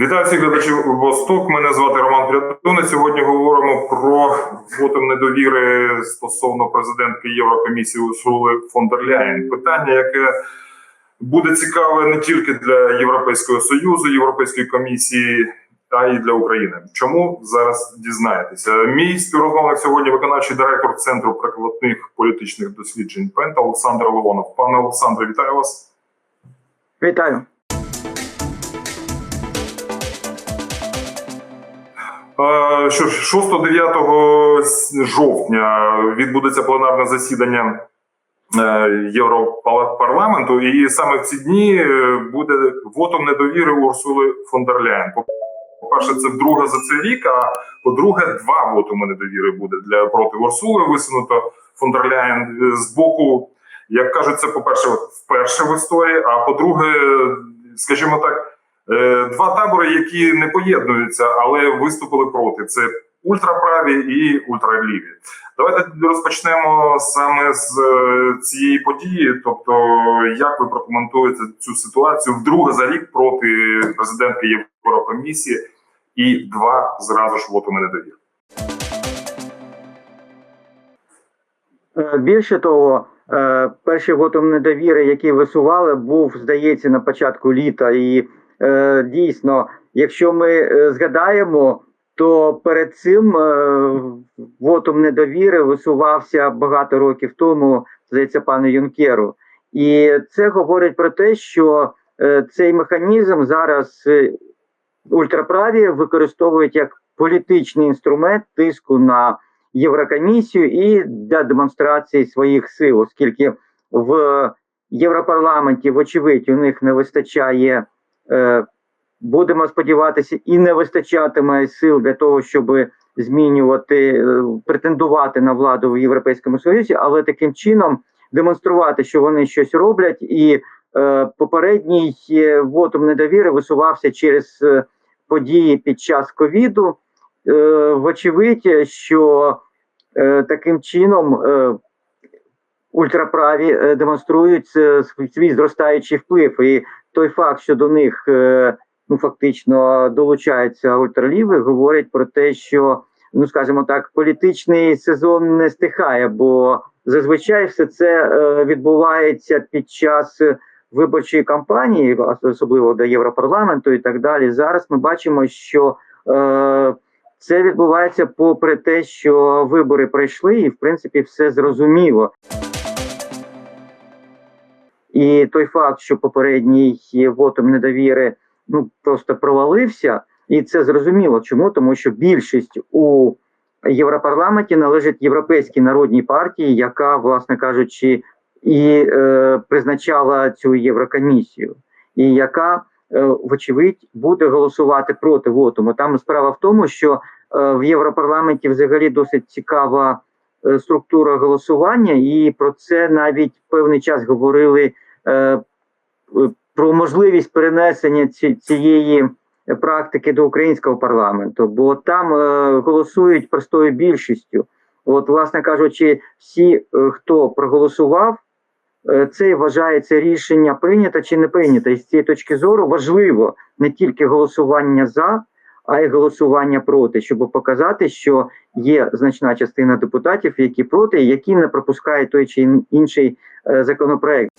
Вітаю всіх глядачів Восток. Мене звати Роман Прядунець. Сьогодні говоримо про вотум недовіри стосовно президентки Єврокомісії Урсули фон дер Ляєн. Питання, яке буде цікаве не тільки для Європейського союзу, Європейської комісії, а й для України. Чому зараз дізнаєтеся? Мій співрозмовник сьогодні виконавчий директор Центру прикладних політичних досліджень Пента Олександр Леонов. Пане Олександре, вітаю вас. Вітаю. 6-9 жовтня відбудеться пленарне засідання е, Європарламенту, і саме в ці дні е, буде вотом недовіри Урсули фон дер Ляєн. По-перше, це вдруге за цей рік. А по-друге, два вотуми недовіри буде для проти Урсули висунуто фон дер Ляєн Е, з боку, як кажуть, це по-перше, вперше в історії. А по-друге, скажімо так. Е, Два табори, які не поєднуються, але виступили проти. Це ультраправі і ультраліві. Давайте розпочнемо саме з е, цієї події. Тобто, як ви прокоментуєте цю ситуацію вдруге за рік проти президентки Єврокомісії і два зразу ж вотуми недовіри. Е, Більше того, перший вотум недовіри, який висували, був, здається, на початку літа. І е, дійсно, якщо ми е, згадаємо, то перед цим е, вотум недовіри висувався багато років тому, здається, пану Юнкеру. І це говорить про те, що цей механізм зараз ультраправі використовують як політичний інструмент тиску на Єврокомісію і для демонстрації своїх сил, оскільки в Європарламенті, вочевидь, у них не вистачає, будемо сподіватися, і не вистачатиме сил для того, щоб змінювати, е, претендувати на владу в Європейському Союзі, але таким чином демонструвати, що вони щось роблять, і е, попередній е, вотум недовіри висувався через е, події під час ковіду. Е, вочевидь, що е, таким чином е, ультраправі е, демонструють е, свій- зростаючий вплив. І той факт, що до них е, ну фактично долучаються ультраліви, говорить про те, що ну скажімо так, політичний сезон не стихає, бо зазвичай все це відбувається під час виборчої кампанії, особливо до Європарламенту і так далі. Зараз ми бачимо, що це відбувається попри те, що вибори пройшли, і в принципі все зрозуміло. І той факт, що попередній вотум недовіри ну просто провалився, і це зрозуміло. Чому? Тому що більшість у Європарламенті належить Європейській народній партії, яка, власне кажучи, і е, призначала цю Єврокомісію, і яка, е, вочевидь, буде голосувати проти вотуму. Там справа в тому, що е, в Європарламенті взагалі досить цікава е, структура голосування, і про це навіть певний час говорили про можливість перенесення цієї практики до українського парламенту, бо там е, голосують простою більшістю. От, власне кажучи, всі, е, хто проголосував, е, це вважається рішення прийнято чи не прийнято. І з цієї точки зору важливо не тільки голосування за, а й голосування проти, щоб показати, що є значна частина депутатів, які проти, які не пропускають той чи інший е, законопроект.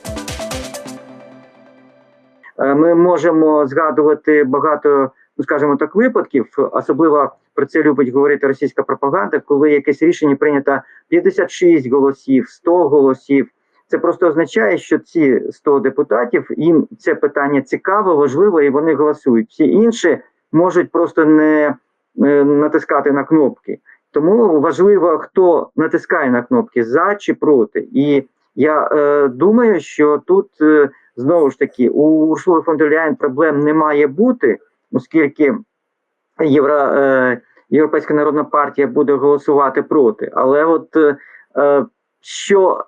Е, Ми можемо згадувати багато, ну скажімо так, випадків. Особливо про це любить говорити російська пропаганда, коли якесь рішення прийнято 56 голосів, 100 голосів. Це просто означає, що ці 100 депутатів їм це питання цікаво, важливо, і вони голосують. Всі інші можуть просто не е, натискати на кнопки. Тому важливо, хто натискає на кнопки за чи проти. І я е, думаю, що тут е, знову ж таки у Урсули фон дер Ляєн проблем не має бути, оскільки Євро, е, Європейська народна партія буде голосувати проти. Але от е, е, що,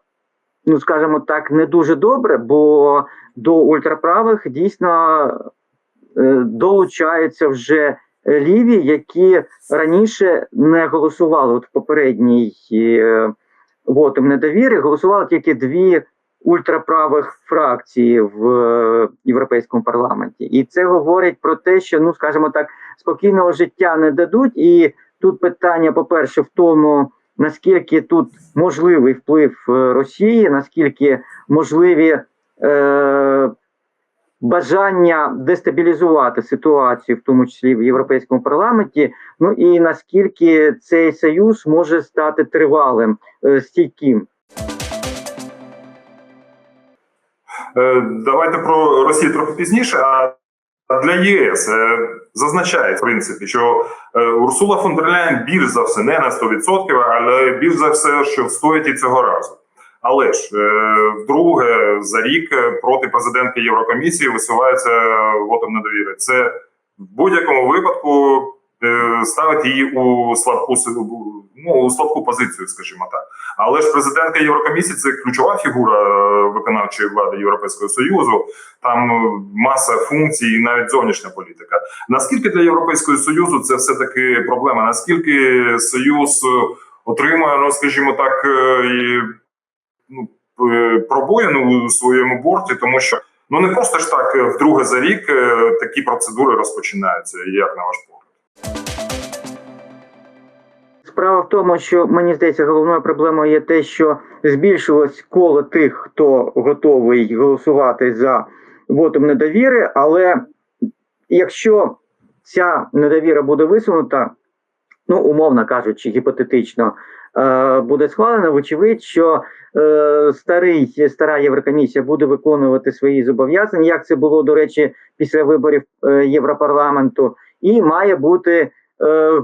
ну скажімо так, не дуже добре, бо до ультраправих дійсно е, долучаються вже ліві, які раніше не голосували. От в попередній е, вотум недовіри голосували тільки дві ультраправих фракцій в е, європейському парламенті, і це говорить про те, що ну скажімо так, спокійного життя не дадуть. І тут питання, по-перше, в тому наскільки тут можливий вплив е, Росії, наскільки можливі е, бажання дестабілізувати ситуацію, в тому числі в європейському парламенті. Ну і наскільки цей союз може стати тривалим, е, стійким. Давайте про Росію трохи пізніше. А для ЄС е, зазначає в принципі, що е, Урсула фон дер Ляєн більш за все не на 100%, але більш за все, що встоїть і цього разу. Але ж е, вдруге за рік е, проти президентки Єврокомісії висувається вотом недовіри. Це в будь-якому випадку е, ставить її у слабку ну, у слабку позицію, скажімо так. Але ж президентка Єврокомісії це ключова фігура е, виконавчої влади Європейського союзу. Там е, маса функцій, навіть зовнішня політика. Наскільки для Європейського союзу це все таки проблема? Наскільки союз е, отримує, ну скажімо так, е, ну, е, пробоїну у своєму борті, тому що ну не просто ж так е, вдруге за рік е, такі процедури розпочинаються. Як на ваш погляд? Справа в тому, що мені здається, головною проблемою є те, що збільшилось коло тих, хто готовий голосувати за вотом недовіри. Але якщо ця недовіра буде висунута, ну умовно кажучи, гіпотетично е, буде схвалена, вочевидь, що е, старий стара Єврокомісія буде виконувати свої зобов'язання, як це було до речі після виборів е, Європарламенту, і має бути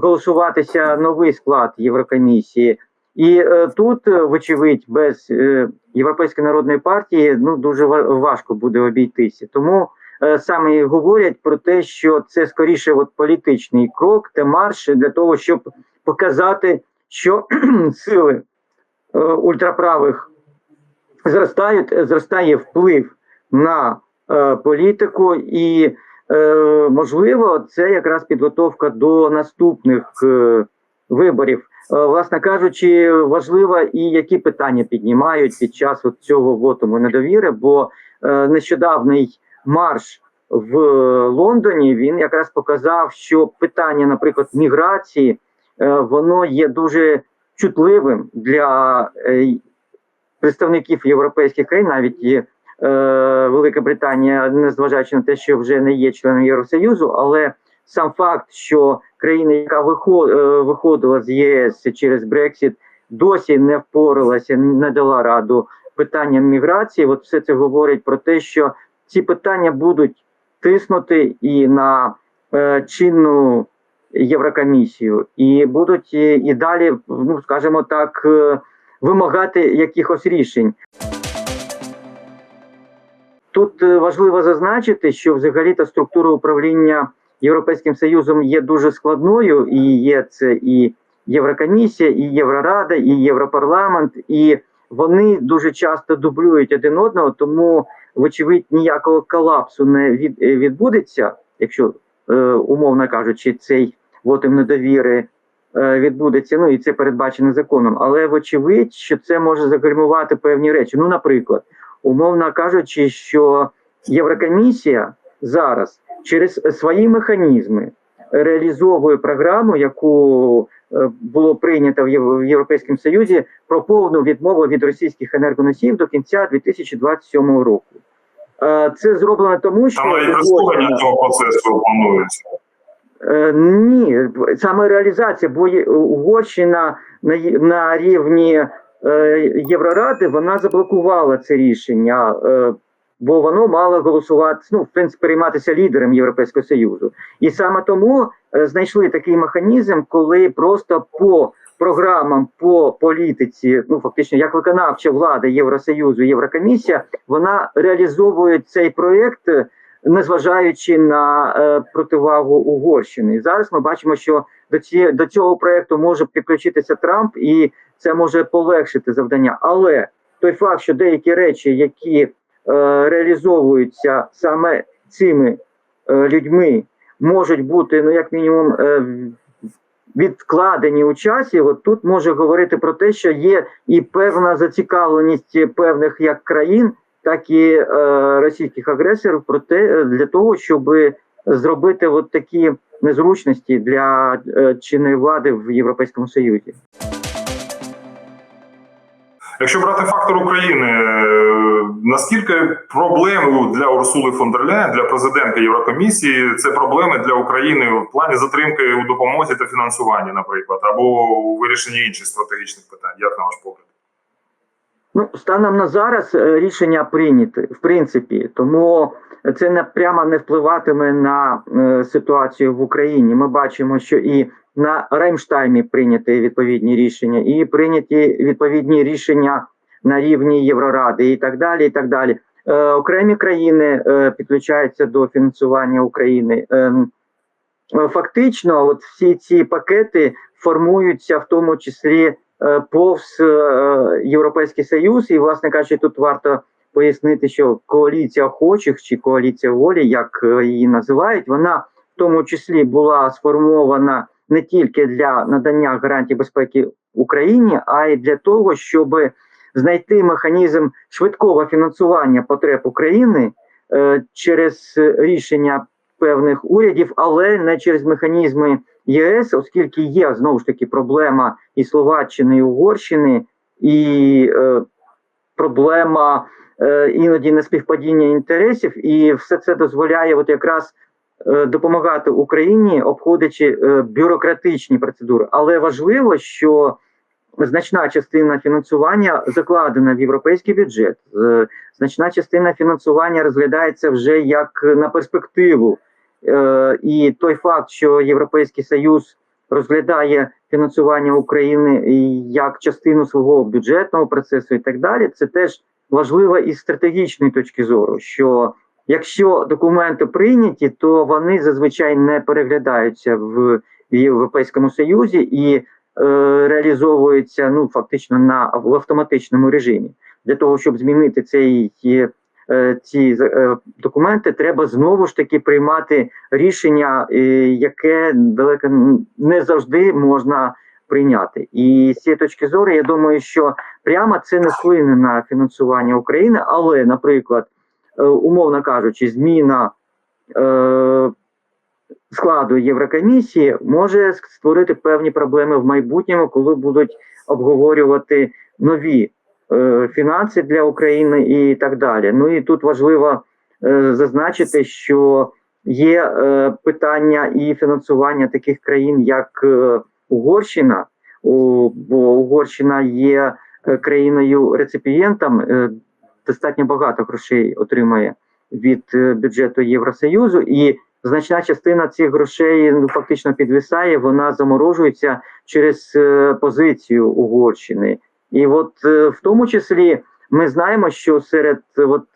голосуватися новий склад Єврокомісії. І е, тут, е, вочевидь, без е, Європейської народної партії ну дуже ва- важко буде обійтися. Тому е, саме говорять про те, що це скоріше от політичний крок, демарш для того, щоб показати, що сили е, ультраправих зростають, е, зростає вплив на е, політику, і е, можливо, це якраз підготовка до наступних е, виборів. Е, власне кажучи, важливо і які питання піднімають під час от цього вотуму недовіри, бо е, нещодавний марш в Лондоні він якраз показав, що питання, наприклад, міграції, е, воно є дуже чутливим для е, представників європейських країн, навіть е, Велика Британія, незважаючи на те, що вже не є членом Євросоюзу, але сам факт, що країна, яка е, виходила з ЄС через Брексіт, досі не впоралася, не дала раду питанням міграції. От все це говорить про те, що ці питання будуть тиснути і на е, чинну Єврокомісію, і будуть і, і далі, ну скажімо так, е, вимагати якихось рішень. Тут е, важливо зазначити, що взагалі-то структура управління Європейським Союзом є дуже складною, і є це і Єврокомісія, і Єврорада, і Європарламент, і вони дуже часто дублюють один одного, тому, вочевидь, ніякого колапсу не від, е, відбудеться, якщо, е, умовно кажучи, цей вотим недовіри е, відбудеться. Ну і це передбачено законом. Але вочевидь, що це може загальмувати певні речі. Ну, наприклад, умовно кажучи, що Єврокомісія зараз через свої механізми реалізовує програму, яку е, було прийнято в Єв- Європейському Союзі про повну відмову від російських енергоносіїв до кінця 2027 року. Е, Це зроблено тому, що Угорщина- прискорення цього процесу планується. Е, Ні, саме реалізація, бо Угорщина на, рівні Євроради вона заблокувала це рішення, е, бо воно мало голосувати, ну, в принципі, прийматися лідером Європейського Союзу. І саме тому е, знайшли такий механізм, коли просто по програмам, по політиці, ну фактично, як виконавча влада Євросоюзу, Єврокомісія, вона реалізовує цей проєкт е, незважаючи на е, противагу Угорщини. І зараз ми бачимо, що до ці до цього проекту може підключитися Трамп, і це може полегшити завдання. Але той факт, що деякі речі, які е, реалізовуються саме цими е, людьми, можуть бути ну як мінімум е, відкладені у часі, от тут може говорити про те, що є і певна зацікавленість певних як країн, так і е, російських агресорів про те, е, для того, щоб зробити от такі незручності для е, чинної влади в Європейському Союзі. Якщо брати фактор України, е, наскільки проблеми для Урсули фон дер Ляєн, для президентки Єврокомісії, це проблеми для України в плані затримки у допомозі та фінансуванні, наприклад, або у вирішенні інших стратегічних питань, як на ваш погляд? Ну, станом на зараз е, рішення прийняті, в принципі, тому це не прямо не впливатиме на е, ситуацію в Україні. Ми бачимо, що і на Реймштаймі прийняті відповідні рішення, і прийняті відповідні рішення на рівні Євроради, і так далі. І так далі. Е, окремі країни е, підключаються до фінансування України. Е, е, фактично, от всі ці пакети формуються в тому числі е, повз е, Європейський Союз, і, власне кажучи, тут варто пояснити, що коаліція охочих чи коаліція волі, як е, її називають, вона в тому числі була сформована не тільки для надання гарантій безпеки Україні, а й для того, щоб знайти механізм швидкого фінансування потреб України е, через рішення певних урядів, але не через механізми ЄС, оскільки є знову ж таки проблема і Словаччини, і Угорщини, і е, проблема е, іноді неспівпадіння інтересів, і все це дозволяє от якраз допомагати Україні, обходячи е, бюрократичні процедури. Але важливо, що значна частина фінансування закладена в європейський бюджет. Е, Значна частина фінансування розглядається вже як на перспективу. Е, І той факт, що Європейський Союз розглядає фінансування України як частину свого бюджетного процесу і так далі, це теж важливо із стратегічної точки зору. Що якщо документи прийняті, то вони зазвичай не переглядаються в Європейському Союзі і е, реалізовуються ну фактично на в автоматичному режимі. Для того щоб змінити цей е, ці е, документи, треба знову ж таки приймати рішення, е, яке далеко не завжди можна прийняти. І з цієї точки зору, я думаю, що прямо це не вплине на фінансування України, але, наприклад, е, умовно кажучи, зміна е, складу Єврокомісії може створити певні проблеми в майбутньому, коли будуть обговорювати нові е, фінанси для України і так далі. Ну і тут важливо е, зазначити, що є е, питання і фінансування таких країн, як е, Угорщина, бо Угорщина є е, країною реципієнтом, е, достатньо багато грошей отримає від е, бюджету Євросоюзу, і значна частина цих грошей ну фактично підвисає, вона заморожується через е, позицію Угорщини. І от е, в тому числі ми знаємо, що серед от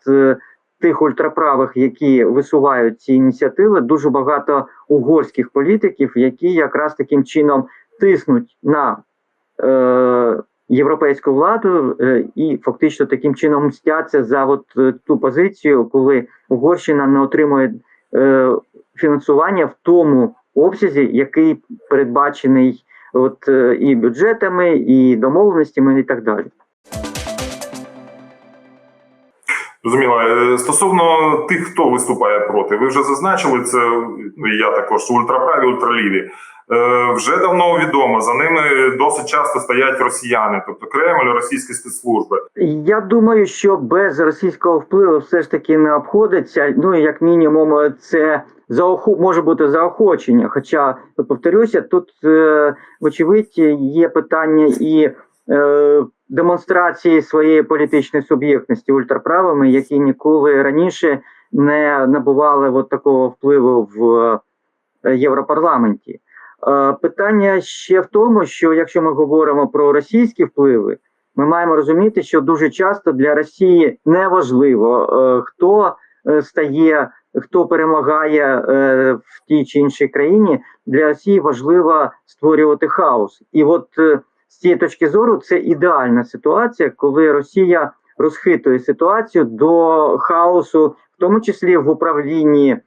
тих ультраправих, які висувають ці ініціативи, дуже багато угорських політиків, які якраз таким чином тиснуть на європейську владу е, і фактично таким чином мстяться за от е, ту позицію, коли Угорщина не отримує е, фінансування в тому обсязі, який передбачений от і бюджетами, і домовленостями, і так далі. Зрозуміло. Стосовно тих, хто виступає проти, ви вже зазначили це. Ну я також ультраправі, ультраліві. Е, Вже давно відомо за ними досить часто стоять росіяни, тобто Кремль, російські спецслужби. Я думаю, що без російського впливу все ж таки не обходиться. Ну як мінімум, це заоху може бути заохочення. Хоча повторюся, тут е, вочевидь є питання і е, демонстрації своєї політичної суб'єктності ультраправими, які ніколи раніше не набували от такого впливу в Європарламенті. Е, Питання ще в тому, що якщо ми говоримо про російські впливи, ми маємо розуміти, що дуже часто для Росії неважливо, е, хто е, стає, хто перемагає в тій чи іншій країні. Для Росії важливо створювати хаос. І от з цієї точки зору це ідеальна ситуація, коли Росія розхитує ситуацію до хаосу, в тому числі в управлінні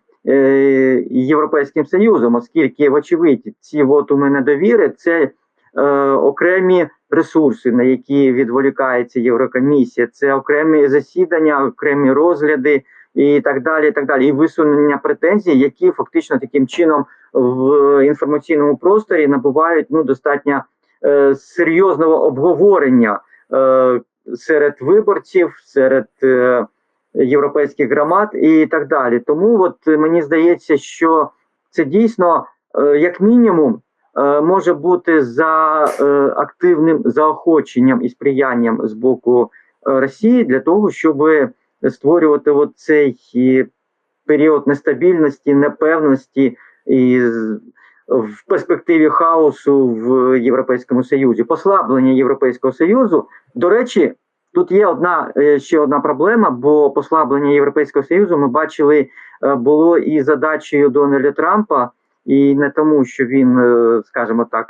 Європейським Союзом, оскільки, вочевидь, ці вотуми недовіри це е, окремі ресурси, на які відволікається Єврокомісія, це окремі засідання, окремі розгляди і так далі. І так далі, і висунення претензій, які фактично таким чином в інформаційному просторі набувають ну достатньо е, серйозного обговорення е, серед виборців, серед е, європейських громад і так далі. Тому от е, мені здається, що це дійсно, е, як мінімум, е, може бути за активним заохоченням і сприянням з боку Росії для того, щоб створювати цей період нестабільності, непевності і в перспективі хаосу в Європейському Союзі, послаблення Європейського Союзу. До речі, тут є одна е, ще одна проблема, бо послаблення Європейського Союзу ми бачили е, було і задачею Дональда Трампа, і не тому, що він, е, скажімо так,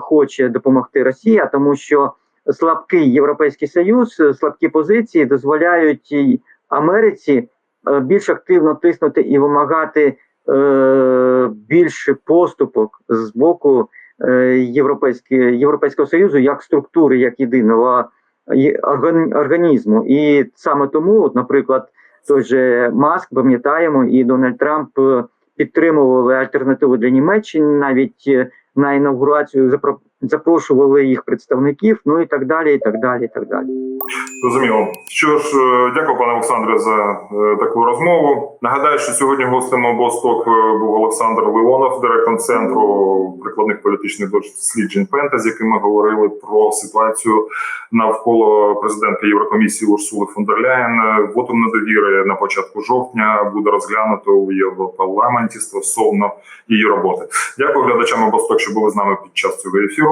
хоче допомогти Росії, а тому, що слабкий Європейський Союз, слабкі позиції дозволяють Америці більш активно тиснути і вимагати більше поступок з боку Європейського, Союзу як структури, як єдиного організму. І саме тому, от, наприклад, той же Маск, пам'ятаємо, і Дональд Трамп е, підтримували альтернативу для Німеччини, навіть е, на інаугурацію запро- запрошували їх представників, ну і так далі, і так далі, і так далі. Зрозуміло. Що ж, е, дякую, пане Олександре, за е, таку розмову. Нагадаю, що сьогодні гостем обосток е, був Олександр Леонов, директор центру прикладних політичних досліджень Пента, з яким ми говорили про ситуацію навколо президентки Єврокомісії Урсули фон дер Ляєн. Вотум недовіри на початку жовтня буде розглянуто у Європарламенті стосовно її роботи. Дякую глядачам обосток, що були з нами під час цього ефіру.